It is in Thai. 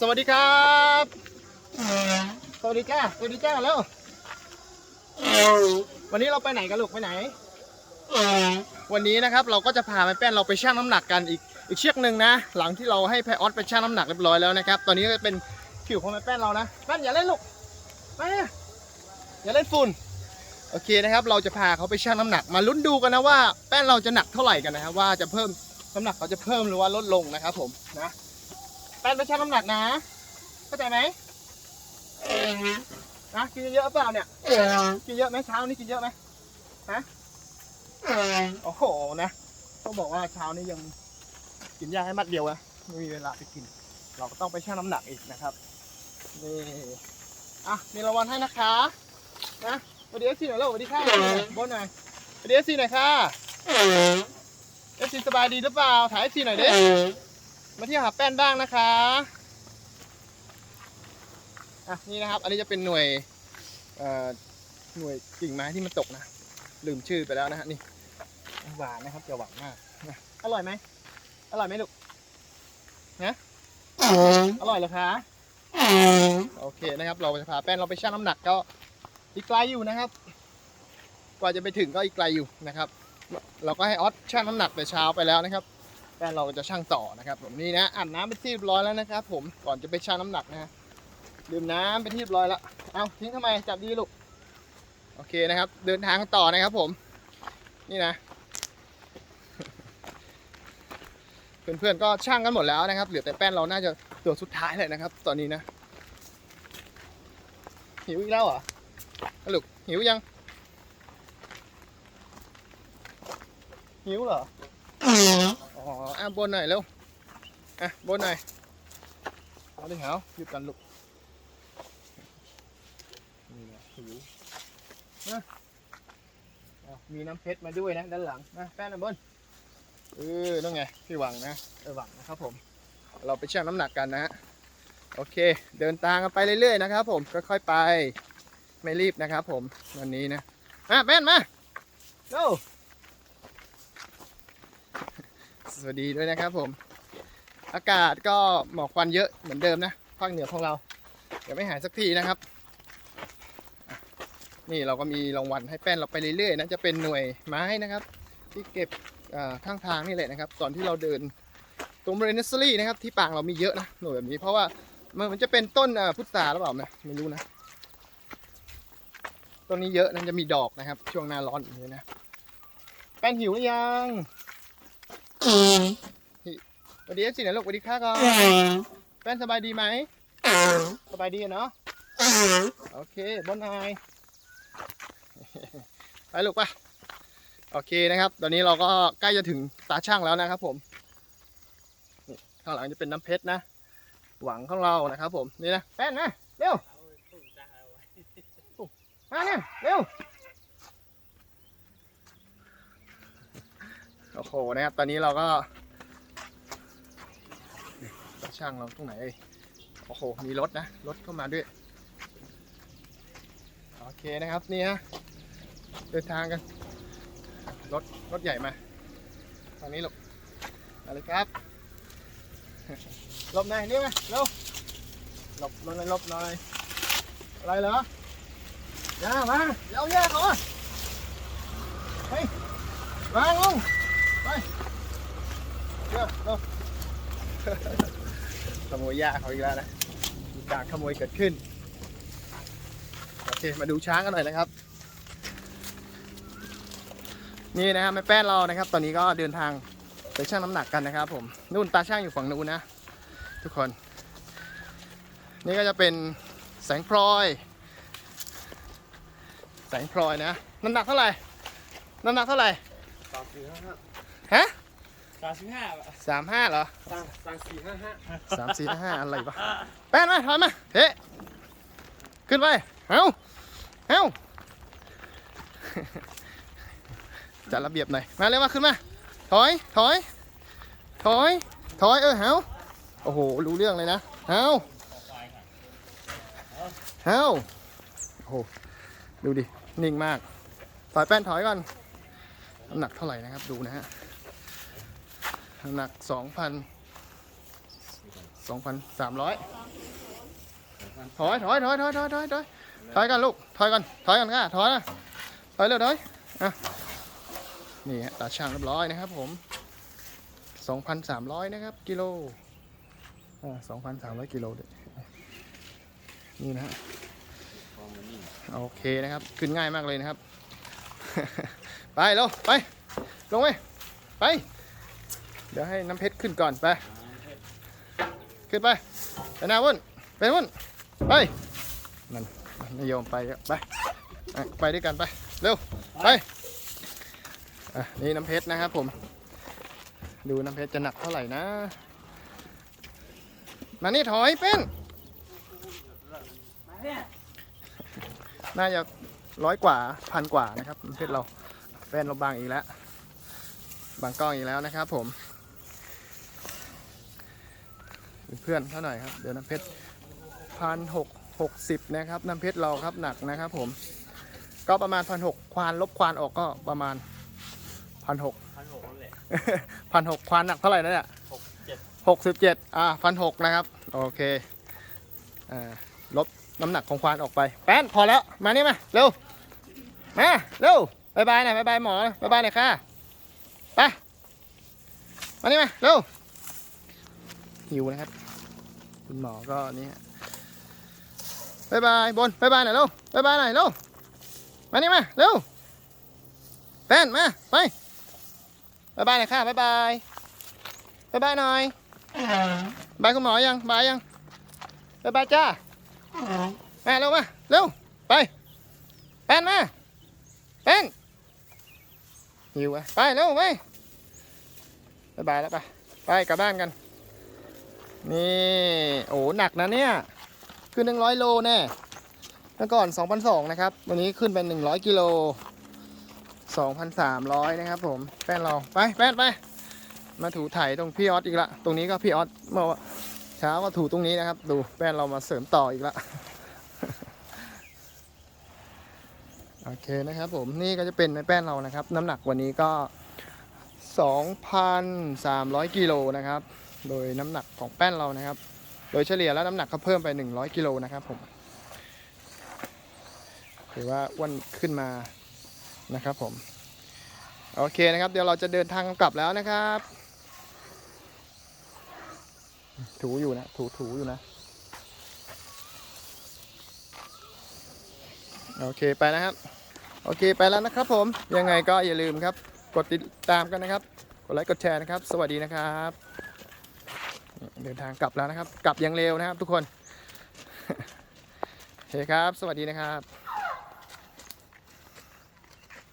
สวัสดีครับ สวัสดีจ้าสวัสดีจ้าแล้ว วันนี้เราไปไหนกันลูกไปไหน วันนี้นะครับเราก็จะพาแม่แป้นเราไปชั่งน้ำหนักกันอีกอีกเชือกหนึ่งนะ หลังที่เราให้แพรออสไปชั่งน้ำหนักเรียบร้อยแล้วนะครับ ตอนนี้ก็เป็นผิวของแม่แป้นเรานะแป้นอย่าเล่นลูกไปนะอย่าเล่นฝุ่น โอเคนะครับ เราจะพาเขาไปชั่งน้ำหนักมาลุ้นดูกันนะว่าแป้นเราจะหนักเท่าไหร่กันนะครับว่าจะเพิ่มน้ำหนักเขาจะเพิ่มหรือว่าลดลงนะครับผมนะ แป้นไปชั่งน้ำหนักนะ เข้าใจไหมนะกินเยอะเปล่าเนี่ย กินเยอะไหมเช้านี้กินเยอะไหมฮะโอ้โหนะต้องบอกว่าเช้านี้ยังกินยาให้มัดเดียวอะไม่มีเวลาไปกิน เราก็ต้องไปชั่งน้ำหนักอีกนะครับนี่อะมีรางวัลให้นะคะนะสวัสดีเอฟซีหน่อยลูกสวัสดีค่ะบนหน่อยสวัสดีเอฟซีหน่อยค่ะเอฟซีสบายดีหรือเปล่าถ่ายเอฟซีหน่อยดิ มาเที่ยวหาแป้นบ้างนะคะอะนี่นะครับ อันนี้จะเป็นหน่วยเอ่อหน่วยกิ่งไม้ที่มันตกนะ ลืมชื่อไปแล้วนะฮะนี่หวานนะครับจะหวานมากนะอร่อยไหมอร่อยไหมลูกนะอร่อยเหรอคะโอเคนะครับ เราจะพาแป้นเราไปชั่งน้ำหนักก็อีกไกลอยู่นะครับ กว่าจะไปถึงก็อีกไกลอยู่นะครับ เราก็ให้ออสชั่งน้ำหนักแต่เช้าไปแล้วนะครับ แป้นเราก็จะชั่งต่อนะครับ ผมนี่นะอาบน้ำเป็นที่เรียบร้อยแล้วนะครับ ผมก่อนจะไปชั่งน้ำหนักนะดื่มน้ำเป็นที่เรียบร้อยแล้วเอาทิ้งทำไมจับดีลูกโอเคนะครับ เดินทางต่อนะครับ ผม นี่นะ เพื่อนๆก็ช่างกันหมดแล้วนะครับ เหลือแต่แป้นเราน่าจะตัวสุดท้ายเลยนะครับ ตอนนี้นะหิวอีกแล้วเหรอลูกหิวยัง หิวเหรอ อ๋ออะบนหน่อยเร็ว อะบนหน่อยเอาดิเหาหยุดกันลูก นี่ไงหิวนะมีน้ำเพชรมาด้วยนะด้านหลังนะแป้นนะบนเออนั่นไงพี่หวังนะเออหวังนะครับผม เราไปชั่งน้ำหนักกันนะฮะโอเค เดินทางกันไปเรื่อยๆนะครับผมค่อยๆไป ไม่รีบนะครับผมวันนี้นะมาแป้นมาโอ้ สวัสดีด้วยนะครับผม อากาศก็หมอกควันเยอะเหมือนเดิมนะภาคเหนือของเราเดี๋ยวไม่หายสักทีนะครับ นี่เราก็มีรางวัลให้แป้นเราไปเรื่อยๆนะจะเป็นหน่วยไม้นะครับ ที่เก็บข้างทางนี่แหละนะครับ ตอนที่เราเดินตรงบริเวณเนสซอรี่นะครับที่ปางเรามีเยอะนะหน่วยแบบนี้เพราะว่ามันจะเป็นต้นพุทราหรือเปล่านะไม่รู้นะต้นนี้เยอะนั่นจะมีดอกนะครับ ช่วงหน้าร้อนอย่างนี้นะแป้นหิวหรือยัง สวัสดีเอฟซีน่อยลูกสวัสดีค่ะก่อนแป้นสบายดีไหมสบายดีเนาะโอเคบนไอไปลูกไปโอเคนะครับ ตอนนี้เราก็ใกล้จะถึงตาช่างแล้วนะครับผมข้างหลังจะเป็นน้ำเพชรนะ หวังของเรานะครับผม นี่นะ แป้นนะ เร็วมาเนี่ยเร็วโอ้โห นะครับ ตอนนี้เราก็ช่างเราตรงไหนเอ่ยโอ้โห มีรถนะ รถเข้ามาด้วย โอเคนะครับ นี่ฮะ เดินทางกัน รถ รถใหญ่มา ทางนี้หลบมาเลยครับหลบหน่อยนี่มาเร็วหลบหลบหน่อยหลบหน่อยอะไรเหรอย่ามาเดี๋ยวย่เขาเฮ้ยวางลง เร็วเร็วขโมยยาเขาอีกแล้วนะมีการขโมยเกิดขึ้น โอเค มาดูช้างกันหน่อยนะครับ นี่นะครับแม่แป้นเรานะครับ ตอนนี้ก็เดินทางไปชั่งน้ำหนักกันนะครับ ผม นู่นตาช่างอยู่ฝั่งนู้นนะ ทุกคน นี่ก็จะเป็นแสงพลอย แสงพลอยนะ น้ำหนักเท่าไหร่ น้ำหนักเท่าไหร่สามสี่ห้าห้า ฮะสามสี่ห้าสามห้าเหรอสามสามสี่ห้าห้าสามสี่ห้าอะไรวะแป้นมาถอยมาเฮ้ขึ้นไปเอ้าเอ้าจัดระเบียบหน่อย มาเร็วมาขึ้นมา ถอย ถอย ถอย ถอย เออเฮาโอ้โห รู้เรื่องเลยนะเฮาเฮาโอ้โห ดูดิ นิ่งมาก ถอยแป้นถอยก่อน น้ำหนักเท่าไหร่นะครับ ดูนะฮะน้ำ หนักสองพัน2,300ถอยถอยถอยถอยถอยถอยถอยถอยกันลูกถอยกันถอยกันค่ะถอยนะถอยเร็วถอยอะนี่ฮะตาช่างเรียบร้อยนะครับผม2,300นสามร้อยนะครับกิโลอ่า2,300กิโลเด้วยนี่นะฮะโอเคนะครับ ขึ้นง่ายมากเลยนะครับ ไปเร็วไป ลงไป ไป เดี๋ยวให้น้ำเพชรขึ้นก่อนไป ขึ้นไป ไปนาวุ่นไปวุ่นไปนั่นนายโยมไปแล้วไป ไปด้วยกันไป เร็ว ไป อะ นี่น้ำเพชรนะครับผม ดูน้ำเพชรจะหนักเท่าไหร่นะ มานี่ถอยเป็นมาเนี่ยน่าจะร้อยกว่าพันกว่านะครับน้ำเพชรเราแฟนเราบางอีกแล้ว บางกล้องอีกแล้วนะครับผม เพื่อนเท่าหน่อยครับ เดี๋ยวน้ำเพชรพันหกหกสิบนะครับน้ำเพชรเราครับหนักนะครับผม ก็ประมาณพันหกควานลบควานออกก็ประมาณพันหกพันหกนั่นแหละพันหกควานหนักเท่าไหร่นะเนี่ยหกเจ็ดหกสิบเจ็ดอ่าพันหกนะครับ โอเคอ่าลบน้ำหนักของควานออกไป แป้นพอแล้ว มานี่มา เร็ว มา เร็วบายบายหน่อยบายบายหมอบายบายหน่อยค่ะ ไป มานี่มา เร็ว หิวนะครับ คุณหมอก็นี่ฮะบายบายบนบายบายหน่อยเร็วบายบายหน่อยเร็วมานี่มาเร็วแป้นมาไปบายบายหน่อยค่ะบายบายบายบายหน่อยบายคุณหมอยังบายยังบายบายจ้ามาเร็วมาเร็วไปแป้นมาแป้นหิวอะไปเร็วไปบายบายแล้วไปไปกลับบ้านกัน นี่โอ้หนักนะเนี่ย ขึ้นหนึ่งร้อยโลแน่เมื่อก่อน2,200นสองนะครับ วันนี้ขึ้นเป็น100กิโล2,300นะครับผมแป้นเราไปแป้นไป มาถูไถตรงพี่ออสอีกละ ตรงนี้ก็พี่ออสเมื่อเช้าก็ถูตรงนี้นะครับ ดูแป้นเรามาเสริมต่ออีกละโอเคนะครับผมนี่ก็จะเป็นในแป้นเรานะครับ น้ำหนักวันนี้ก็ 2,300 กิโลนะครับ โดยน้ำหนักของแป้นเรานะครับ โดยเฉลี่ยแล้วน้ำหนักก็เพิ่มไป 100กิโลนะครับผมถือว่าอ้วนขึ้นมานะครับผม โอเคนะครับ เดี๋ยวเราจะเดินทางกลับแล้วนะครับ ถูอยู่นะ ถูถูอยู่นะ โอเคไปนะครับ โอเคไปแล้วนะครับผม ยังไงก็อย่าลืมครับ กดติดตามกันนะครับ กดไลค์กดแชร์นะครับ สวัสดีนะครับ เดินทางกลับแล้วนะครับ กลับอยังเร็วนะครับทุกคนโอเคครับ สวัสดีนะครับ